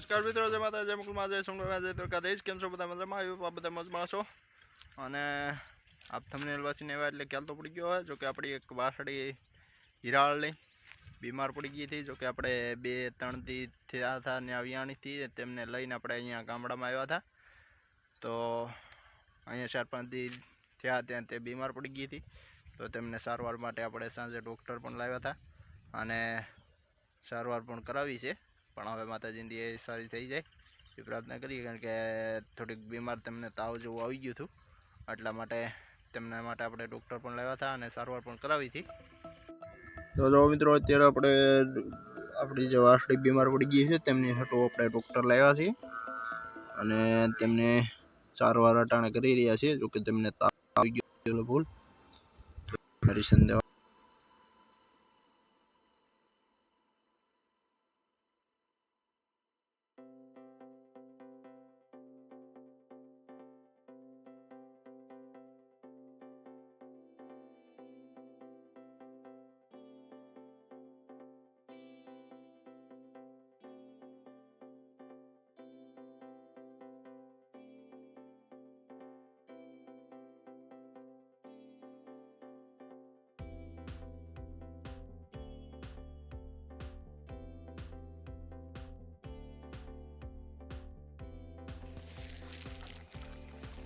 નમસ્કાર મિત્રો, જય માતા જય મુકુલમાં જય સોમનાથ જય દ્વારકાધીશ. કેમ છો બધા મજામાં? આવ્યું આ બધા મજમાં છો અને આપ તમને વાસીને એવા એટલે ખ્યાલ તો પડી ગયો હોય જો કે આપણી એક વાસળી હિરાળની બીમાર પડી ગઈ હતી, જોકે આપણે બે ત્રણ દી થયા હતા ને અવિયાણીથી તેમને લઈને આપણે અહીંયા ગામડામાં આવ્યા હતા. તો અહીંયા ચાર પાંચ દી થયા ત્યાં તે બીમાર પડી ગઈ હતી. તો તેમને સારવાર માટે આપણે સાંજે ડૉક્ટર પણ લાવ્યા હતા. અને સારવાર પણ કરાવી છે. પણ હવે માતાજીની એ સારી થઈ જાય એ પ્રાર્થના કરીએ, કારણ કે થોડીક બીમાર તેમને તાવ જેવું આવી ગયું હતું. એટલા માટે તેમના માટે આપણે ડૉક્ટર પણ લાવ્યા હતા અને સારવાર પણ કરાવી હતી. તો મિત્રો, અત્યારે આપણે આપણી જે વાસળી બીમાર પડી ગઈ છે, તેમની હટો આપણે ડૉક્ટર લાવ્યા છીએ અને તેમને સારવાર અટાણે કરી રહ્યા છીએ, જોકે તેમને તાવ આવી ગયો ભૂલ મેડિસિન દેવા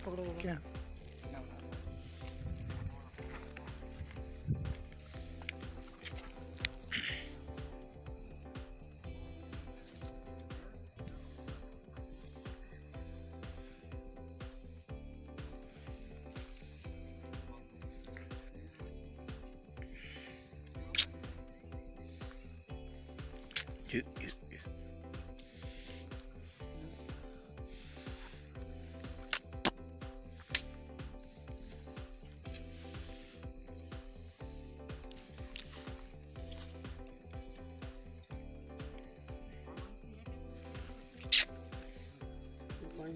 पकड़ो क्या Yeah. you,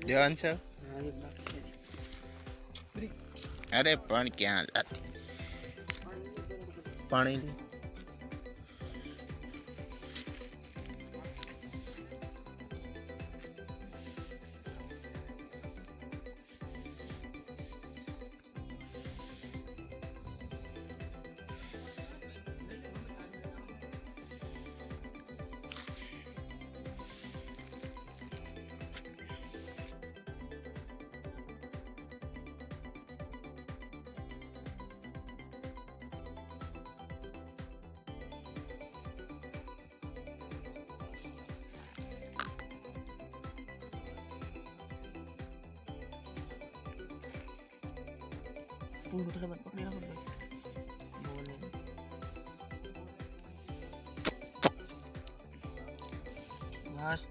ધ્યાન છે? અરે પણ ક્યાં જાતી? પાણી Uh, tu terlambat, pakai lambat guys. Boleh. Mas.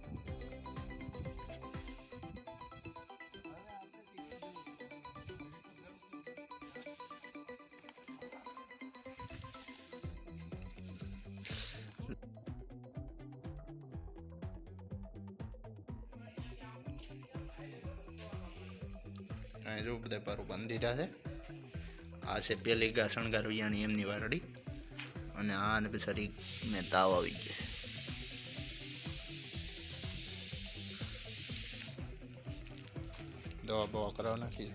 અને જો બધા પારો બાંધી દીધા છે. આ છે પેલી ગા શણગાર વિયાણી એમની વારડી. અને આ ને પછી મેં તાવ આવી ગયો દવા બવા કરાવ નાખી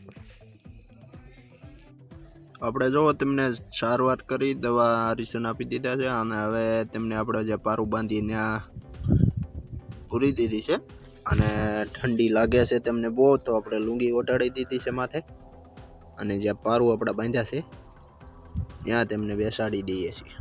આપણે. જો તેમને સારવાર કરી દવા રિસન આપી દીધા છે અને હવે તેમને આપણે જે પારું બાંધી ત્યાં પૂરી દીધી છે અને ઠંડી લાગે છે તેમને બહુ, તો આપણે લુંગી ઓટાડી દીધી છે માથે. અને જ્યાં પારું આપણે બાંધ્યા છે, ત્યાં તેમને બેસાડી દઈએ છીએ.